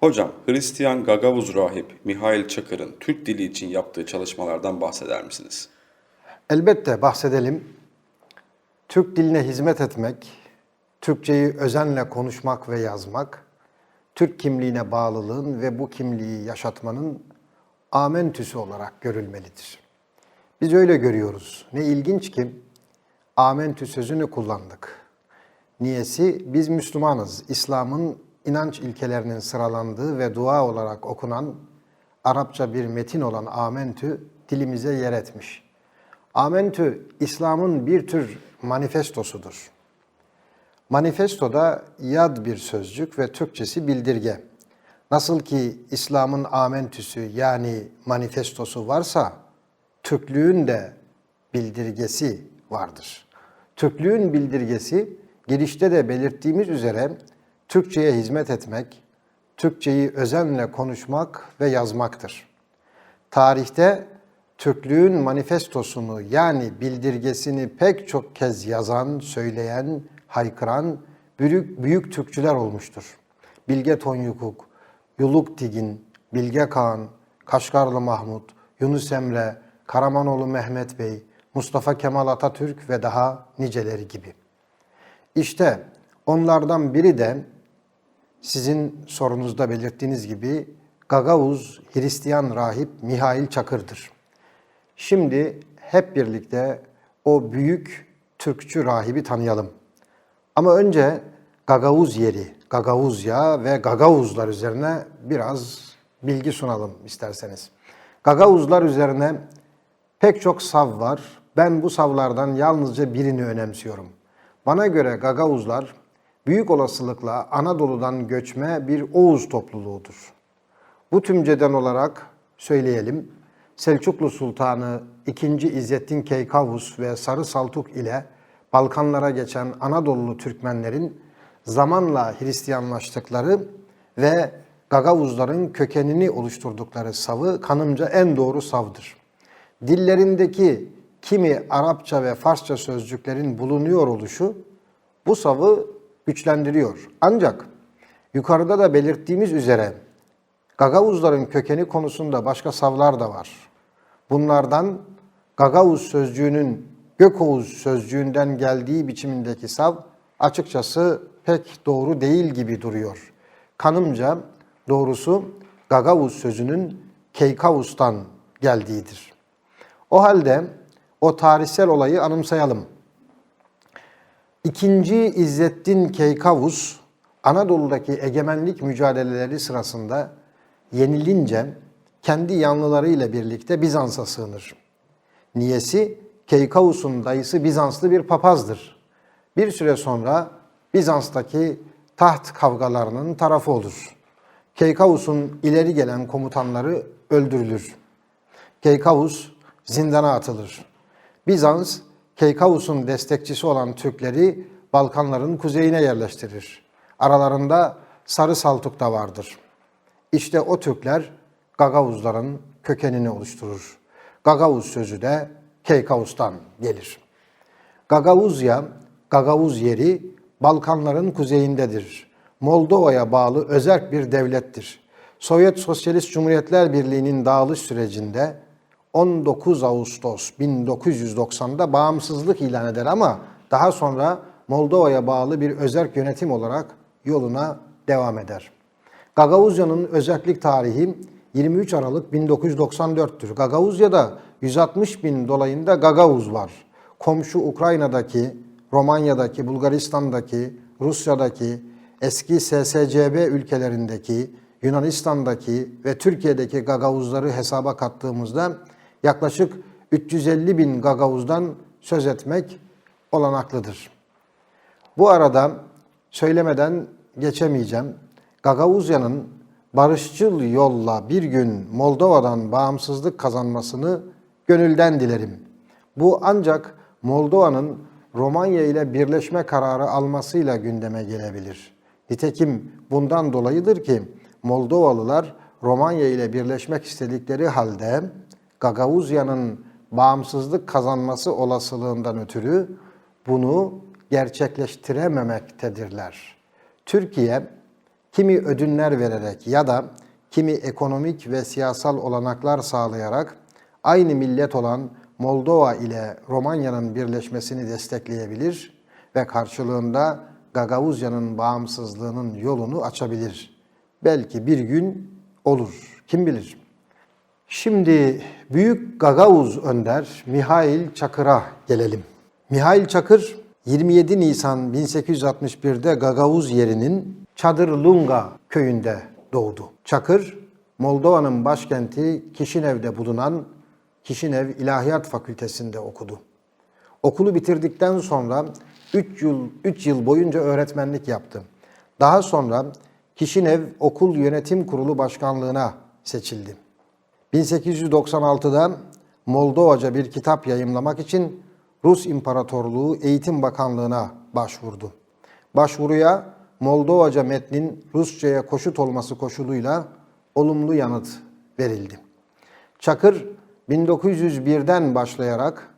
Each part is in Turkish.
Hocam, Hristiyan Gagavuz rahip Mihail Çakır'ın Türk dili için yaptığı çalışmalardan bahseder misiniz? Elbette bahsedelim. Türk diline hizmet etmek, Türkçeyi özenle konuşmak ve yazmak, Türk kimliğine bağlılığın ve bu kimliği yaşatmanın amentüsü olarak görülmelidir. Biz öyle görüyoruz. Ne ilginç ki amentü sözünü kullandık. Niyesi biz Müslümanız. İslam'ın inanç ilkelerinin sıralandığı ve dua olarak okunan Arapça bir metin olan amentü dilimize yer etmiş. Amentü İslam'ın bir tür manifestosudur. Manifestoda yad bir sözcük ve Türkçesi bildirge. Nasıl ki İslam'ın amentüsü yani manifestosu varsa Türklüğün de bildirgesi vardır. Türklüğün bildirgesi girişte de belirttiğimiz üzere Türkçe'ye hizmet etmek, Türkçeyi özenle konuşmak ve yazmaktır. Tarihte Türklüğün manifestosunu yani bildirgesini pek çok kez yazan, söyleyen, haykıran büyük, büyük Türkçüler olmuştur. Bilge Tonyukuk, Yuluk Tigin, Bilge Kağan, Kaşgarlı Mahmut, Yunus Emre, Karamanoğlu Mehmet Bey, Mustafa Kemal Atatürk ve daha niceleri gibi. İşte onlardan biri de sizin sorunuzda belirttiğiniz gibi Gagavuz Hristiyan rahip Mihail Çakır'dır. Şimdi hep birlikte o büyük Türkçü rahibi tanıyalım. Ama önce Gagavuz yeri, Gagavuzya ve Gagavuzlar üzerine biraz bilgi sunalım isterseniz. Gagavuzlar üzerine pek çok sav var. Ben bu savlardan yalnızca birini önemsiyorum. Bana göre Gagavuzlar büyük olasılıkla Anadolu'dan göçme bir Oğuz topluluğudur. Bu tümceden olarak söyleyelim, Selçuklu Sultanı II. İzzettin Keykavus ve Sarı Saltuk ile Balkanlara geçen Anadolu Türkmenlerin zamanla Hristiyanlaştıkları ve Gagavuzların kökenini oluşturdukları savı kanımca en doğru savdır. Dillerindeki kimi Arapça ve Farsça sözcüklerin bulunuyor oluşu bu savı güçlendiriyor. Ancak yukarıda da belirttiğimiz üzere Gagavuzların kökeni konusunda başka savlar da var. Bunlardan Gagavuz sözcüğünün Gökoğuz sözcüğünden geldiği biçimindeki sav açıkçası pek doğru değil gibi duruyor. Kanımca doğrusu Gagavuz sözünün Keykavus'tan geldiğidir. O halde o tarihsel olayı anımsayalım. İkinci İzzettin Keykavus, Anadolu'daki egemenlik mücadeleleri sırasında yenilince kendi yanlılarıyla birlikte Bizans'a sığınır. Niyesi Keykavus'un dayısı Bizanslı bir papazdır. Bir süre sonra Bizans'taki taht kavgalarının tarafı olur. Keykavus'un ileri gelen komutanları öldürülür. Keykavus zindana atılır. Bizans, Keykavus'un destekçisi olan Türkleri Balkanların kuzeyine yerleştirir. Aralarında Sarı Saltuk da vardır. İşte o Türkler Gagavuzların kökenini oluşturur. Gagavuz sözü de Keykavus'tan gelir. Gagavuzya, Gagavuz yeri Balkanların kuzeyindedir. Moldova'ya bağlı özerk bir devlettir. Sovyet Sosyalist Cumhuriyetler Birliği'nin dağılış sürecinde 19 Ağustos 1990'da bağımsızlık ilan eder ama daha sonra Moldova'ya bağlı bir özerk yönetim olarak yoluna devam eder. Gagavuzya'nın özellik tarihi 23 Aralık 1994'tür. Gagavuzya'da 160 bin dolayında Gagavuz var. Komşu Ukrayna'daki, Romanya'daki, Bulgaristan'daki, Rusya'daki, eski SSCB ülkelerindeki, Yunanistan'daki ve Türkiye'deki Gagavuzları hesaba kattığımızda yaklaşık 350 bin Gagavuz'dan söz etmek olanaklıdır. Bu arada söylemeden geçemeyeceğim. Gagavuzya'nın barışçıl yolla bir gün Moldova'dan bağımsızlık kazanmasını gönülden dilerim. Bu ancak Moldova'nın Romanya ile birleşme kararı almasıyla gündeme gelebilir. Nitekim bundan dolayıdır ki Moldovalılar Romanya ile birleşmek istedikleri halde Gagavuzya'nın bağımsızlık kazanması olasılığından ötürü bunu gerçekleştirememektedirler. Türkiye kimi ödünler vererek ya da kimi ekonomik ve siyasal olanaklar sağlayarak aynı millet olan Moldova ile Romanya'nın birleşmesini destekleyebilir ve karşılığında Gagavuzya'nın bağımsızlığının yolunu açabilir. Belki bir gün olur, kim bilir. Şimdi Büyük Gagavuz Önder Mihail Çakır'a gelelim. Mihail Çakır 27 Nisan 1861'de Gagavuz yerinin Çadırlunga köyünde doğdu. Çakır, Moldova'nın başkenti Kişinev'de bulunan Kişinev İlahiyat Fakültesi'nde okudu. Okulu bitirdikten sonra 3 yıl 3 yıl boyunca öğretmenlik yaptı. Daha sonra Kişinev Okul Yönetim Kurulu Başkanlığına seçildi. 1896'da Moldovaca bir kitap yayımlamak için Rus İmparatorluğu Eğitim Bakanlığı'na başvurdu. Başvuruya Moldovaca metnin Rusça'ya koşut olması koşuluyla olumlu yanıt verildi. Çakır 1901'den başlayarak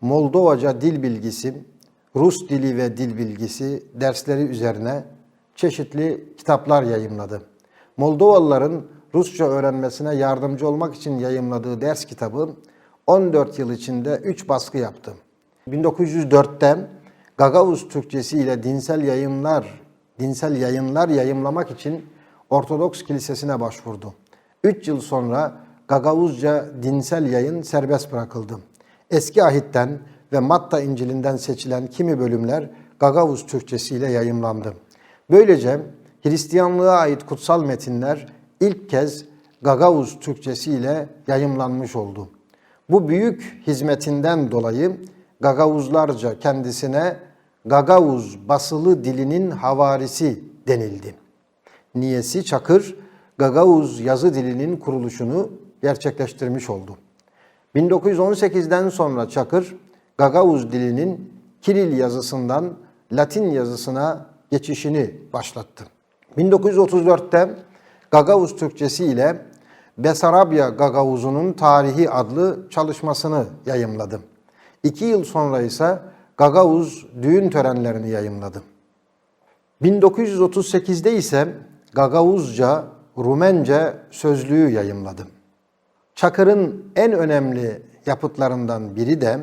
Moldovaca dil bilgisi, Rus dili ve dil bilgisi dersleri üzerine çeşitli kitaplar yayımladı. Moldovalıların Rusça öğrenmesine yardımcı olmak için yayımladığı ders kitabı 14 yıl içinde 3 baskı yaptı. 1904'te Gagavuz Türkçesi ile dinsel yayınlar, dinsel yayınlar yayımlamak için Ortodoks Kilisesi'ne başvurdu. 3 yıl sonra Gagavuzca dinsel yayın serbest bırakıldı. Eski ahitten ve Matta İncil'inden seçilen kimi bölümler Gagavuz Türkçesi ile yayımlandı. Böylece Hristiyanlığa ait kutsal metinler ilk kez Gagavuz Türkçesi ile yayımlanmış oldu. Bu büyük hizmetinden dolayı Gagavuzlarca kendisine Gagavuz basılı dilinin havarisi denildi. Niyesi Çakır, Gagavuz yazı dilinin kuruluşunu gerçekleştirmiş oldu. 1918'den sonra Çakır, Gagavuz dilinin Kiril yazısından Latin yazısına geçişini başlattı. 1934'te Gagavuz Türkçesi ile Besarabya Gagavuz'unun Tarihi adlı çalışmasını yayımladı. İki yıl sonra ise Gagavuz düğün törenlerini yayımladı. 1938'de ise Gagavuzca, Rumence sözlüğü yayımladı. Çakır'ın en önemli yapıtlarından biri de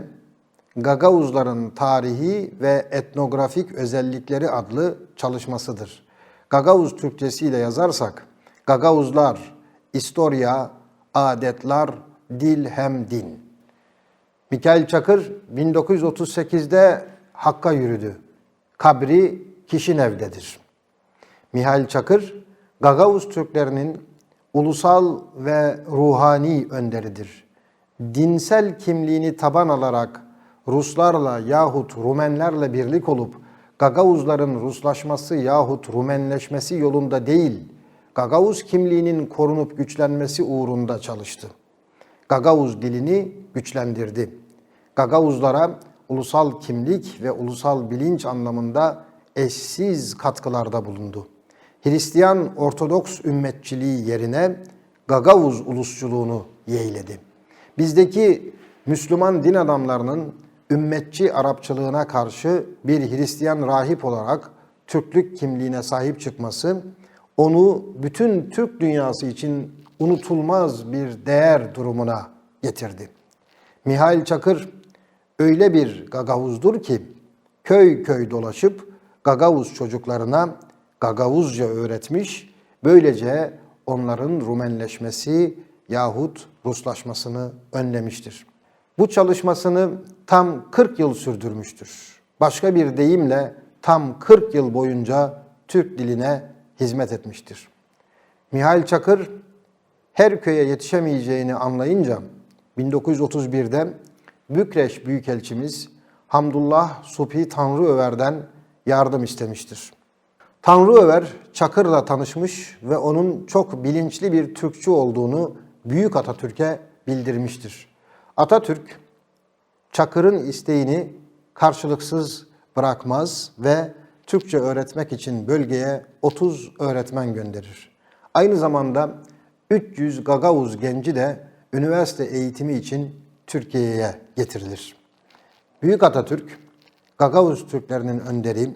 Gagavuzların Tarihi ve Etnografik Özellikleri adlı çalışmasıdır. Gagavuz Türkçesi ile yazarsak Gagavuzlar, İstorya, Adetler, Dil hem Din. Mikail Çakır 1938'de Hakk'a yürüdü. Kabri Kişinev'dedir. Mihail Çakır, Gagavuz Türklerinin ulusal ve ruhani önderidir. Dinsel kimliğini taban alarak Ruslarla yahut Rumenlerle birlik olup Gagavuzların Ruslaşması yahut Rumenleşmesi yolunda değil, Gagavuz kimliğinin korunup güçlenmesi uğrunda çalıştı. Gagavuz dilini güçlendirdi. Gagavuzlara ulusal kimlik ve ulusal bilinç anlamında eşsiz katkılarda bulundu. Hristiyan Ortodoks ümmetçiliği yerine Gagavuz ulusçuluğunu yeğledi. Bizdeki Müslüman din adamlarının ümmetçi Arapçılığına karşı bir Hristiyan rahip olarak Türklük kimliğine sahip çıkması onu bütün Türk dünyası için unutulmaz bir değer durumuna getirdi. Mihail Çakır öyle bir gagavuzdur ki köy köy dolaşıp gagavuz çocuklarına gagavuzca öğretmiş, böylece onların Rumenleşmesi yahut Ruslaşmasını önlemiştir. Bu çalışmasını tam 40 yıl sürdürmüştür. Başka bir deyimle tam 40 yıl boyunca Türk diline hizmet etmiştir. Mihail Çakır her köye yetişemeyeceğini anlayınca 1931'de Bükreş Büyükelçimiz Hamdullah Subhi Tanrıöver'den yardım istemiştir. Tanrıöver Çakır'la tanışmış ve onun çok bilinçli bir Türkçü olduğunu Büyük Atatürk'e bildirmiştir. Atatürk Çakır'ın isteğini karşılıksız bırakmaz ve Türkçe öğretmek için bölgeye 30 öğretmen gönderir. Aynı zamanda 300 Gagavuz genci de üniversite eğitimi için Türkiye'ye getirilir. Büyük Atatürk, Gagavuz Türklerinin önderi,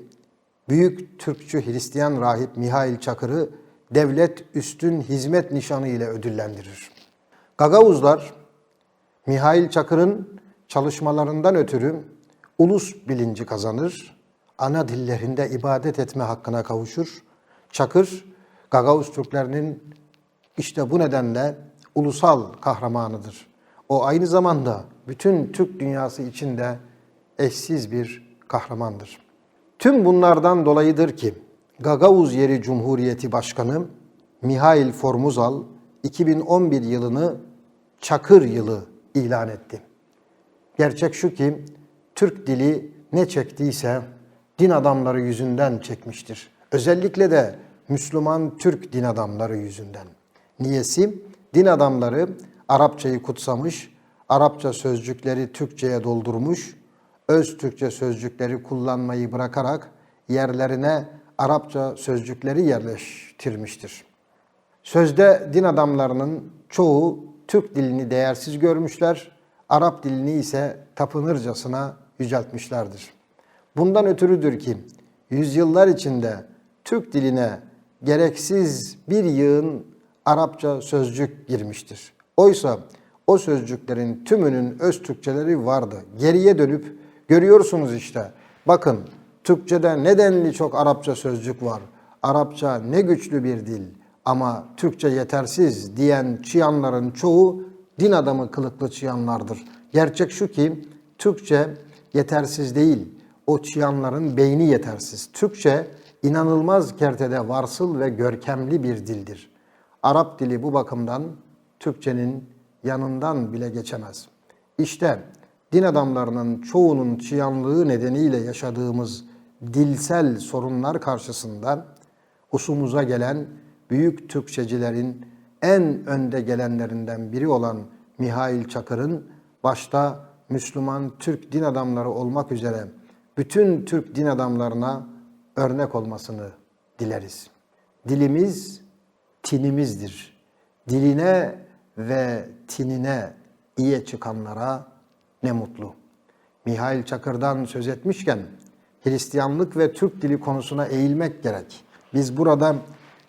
büyük Türkçü Hristiyan rahip Mihail Çakır'ı devlet üstün hizmet nişanı ile ödüllendirir. Gagavuzlar Mihail Çakır'ın çalışmalarından ötürü ulus bilinci kazanır, ana dillerinde ibadet etme hakkına kavuşur. Çakır, Gagavuz Türklerinin işte bu nedenle ulusal kahramanıdır. O aynı zamanda bütün Türk dünyası içinde eşsiz bir kahramandır. Tüm bunlardan dolayıdır ki Gagavuz Yeri Cumhuriyeti Başkanı Mihail Formuzal 2011 yılını Çakır yılı ilan etti. Gerçek şu ki Türk dili ne çektiyse din adamları yüzünden çekmiştir. Özellikle de Müslüman Türk din adamları yüzünden. Niyesi? Din adamları Arapçayı kutsamış, Arapça sözcükleri Türkçe'ye doldurmuş, öz Türkçe sözcükleri kullanmayı bırakarak yerlerine Arapça sözcükleri yerleştirmiştir. Sözde din adamlarının çoğu Türk dilini değersiz görmüşler, Arap dilini ise tapınırcasına yüceltmişlerdir. Bundan ötürüdür ki yüzyıllar içinde Türk diline gereksiz bir yığın Arapça sözcük girmiştir. Oysa o sözcüklerin tümünün öz Türkçeleri vardı. Geriye dönüp görüyorsunuz işte. Bakın Türkçede ne denli çok Arapça sözcük var. Arapça ne güçlü bir dil ama Türkçe yetersiz diyen çıyanların çoğu din adamı kılıklı çıyanlardır. Gerçek şu ki Türkçe yetersiz değil. O çıyanların beyni yetersiz. Türkçe inanılmaz kertede varsıl ve görkemli bir dildir. Arap dili bu bakımdan Türkçenin yanından bile geçemez. İşte din adamlarının çoğunun çıyanlığı nedeniyle yaşadığımız dilsel sorunlar karşısında usumuza gelen büyük Türkçecilerin en önde gelenlerinden biri olan Mihail Çakır'ın başta Müslüman Türk din adamları olmak üzere bütün Türk din adamlarına örnek olmasını dileriz. Dilimiz tinimizdir. Diline ve tinine iyi çıkanlara ne mutlu. Mihail Çakır'dan söz etmişken Hristiyanlık ve Türk dili konusuna eğilmek gerek. Biz burada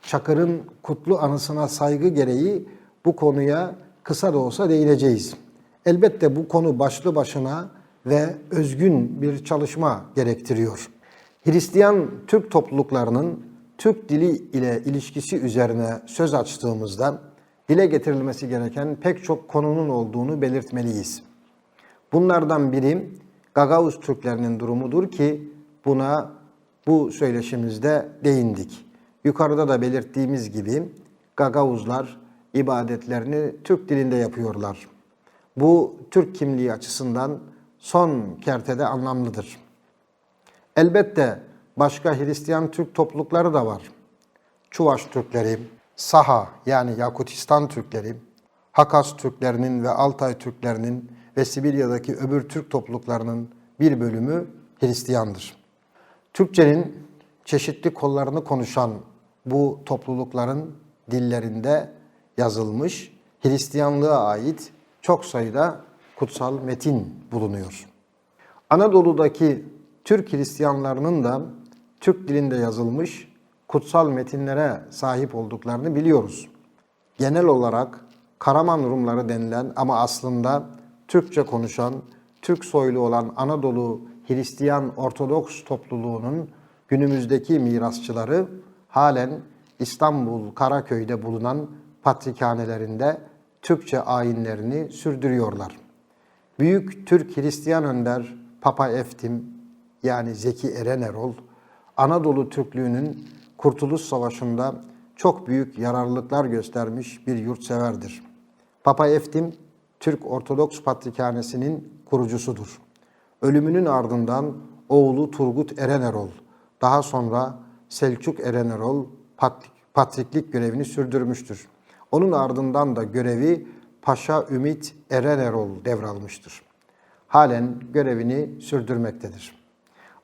Çakır'ın kutlu anısına saygı gereği bu konuya kısa da olsa değineceğiz. Elbette bu konu başlı başına ve özgün bir çalışma gerektiriyor. Hristiyan Türk topluluklarının Türk dili ile ilişkisi üzerine söz açtığımızda dile getirilmesi gereken pek çok konunun olduğunu belirtmeliyiz. Bunlardan biri Gagavuz Türklerinin durumudur ki buna bu söyleşimizde değindik. Yukarıda da belirttiğimiz gibi Gagavuzlar ibadetlerini Türk dilinde yapıyorlar. Bu Türk kimliği açısından son kertede anlamlıdır. Elbette başka Hristiyan Türk toplulukları da var. Çuvaş Türkleri, Saha yani Yakutistan Türkleri, Hakas Türklerinin ve Altay Türklerinin ve Sibirya'daki öbür Türk topluluklarının bir bölümü Hristiyandır. Türkçenin çeşitli kollarını konuşan bu toplulukların dillerinde yazılmış Hristiyanlığa ait çok sayıda kutsal metin bulunuyor. Anadolu'daki Türk Hristiyanlarının da Türk dilinde yazılmış kutsal metinlere sahip olduklarını biliyoruz. Genel olarak Karaman Rumları denilen ama aslında Türkçe konuşan, Türk soylu olan Anadolu Hristiyan Ortodoks topluluğunun günümüzdeki mirasçıları halen İstanbul Karaköy'de bulunan patrikhanelerinde Türkçe ayinlerini sürdürüyorlar. Büyük Türk Hristiyan önder Papa Eftim yani Zeki Eren Erol, Anadolu Türklüğünün Kurtuluş Savaşı'nda çok büyük yararlılıklar göstermiş bir yurtseverdir. Papa Eftim, Türk Ortodoks Patrikhanesi'nin kurucusudur. Ölümünün ardından oğlu Turgut Eren Erol, daha sonra Selçuk Eren Erol patrik, patriklik görevini sürdürmüştür. Onun ardından da görevi Paşa Ümit Eren Erol devralmıştır. Halen görevini sürdürmektedir.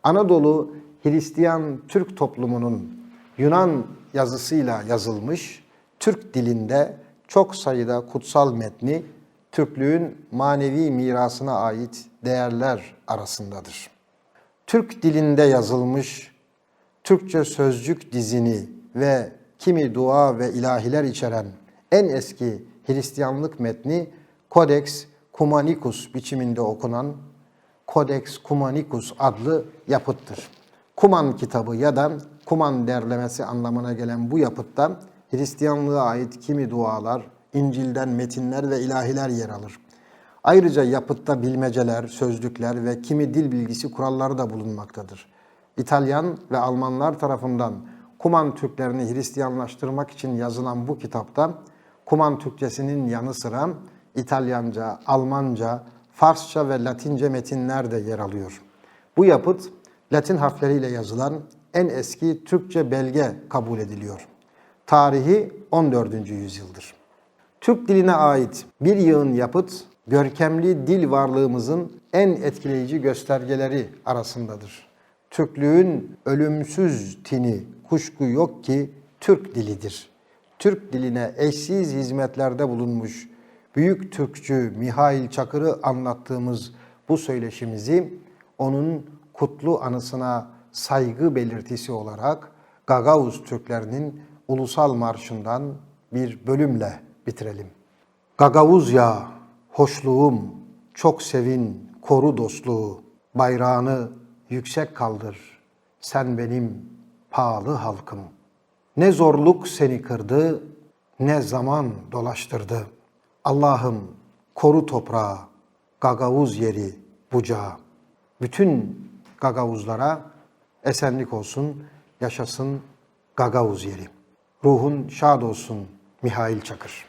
Anadolu Hristiyan Türk toplumunun Yunan yazısıyla yazılmış Türk dilinde çok sayıda kutsal metni Türklüğün manevi mirasına ait değerler arasındadır. Türk dilinde yazılmış Türkçe sözcük dizini ve kimi dua ve ilahiler içeren en eski Hristiyanlık metni Codex Cumanicus biçiminde okunan Codex Cumanicus adlı yapıttır. Kuman kitabı ya da Kuman derlemesi anlamına gelen bu yapıtta Hristiyanlığa ait kimi dualar, İncil'den metinler ve ilahiler yer alır. Ayrıca yapıtta bilmeceler, sözlükler ve kimi dil bilgisi kuralları da bulunmaktadır. İtalyan ve Almanlar tarafından Kuman Türklerini Hristiyanlaştırmak için yazılan bu kitapta Kuman Türkçesinin yanı sıra İtalyanca, Almanca, Farsça ve Latince metinler de yer alıyor. Bu yapıt Latin harfleriyle yazılan en eski Türkçe belge kabul ediliyor. Tarihi 14. yüzyıldır. Türk diline ait bir yığın yapıt, görkemli dil varlığımızın en etkileyici göstergeleri arasındadır. Türklüğün ölümsüz tini kuşku yok ki Türk dilidir. Türk diline eşsiz hizmetlerde bulunmuş büyük Türkçü Mihail Çakır'ı anlattığımız bu söyleşimizi onun kutlu anısına saygı belirtisi olarak Gagavuz Türklerinin ulusal marşından bir bölümle bitirelim. Gagavuz ya, hoşluğum, çok sevin, koru dostluğu, bayrağını yüksek kaldır, sen benim pahalı halkım. Ne zorluk seni kırdı, ne zaman dolaştırdı. Allah'ım koru toprağı, Gagavuz yeri, bucağı. Bütün Gagavuzlara esenlik olsun, yaşasın Gagavuz yeri. Ruhun şad olsun Mihail Çakır.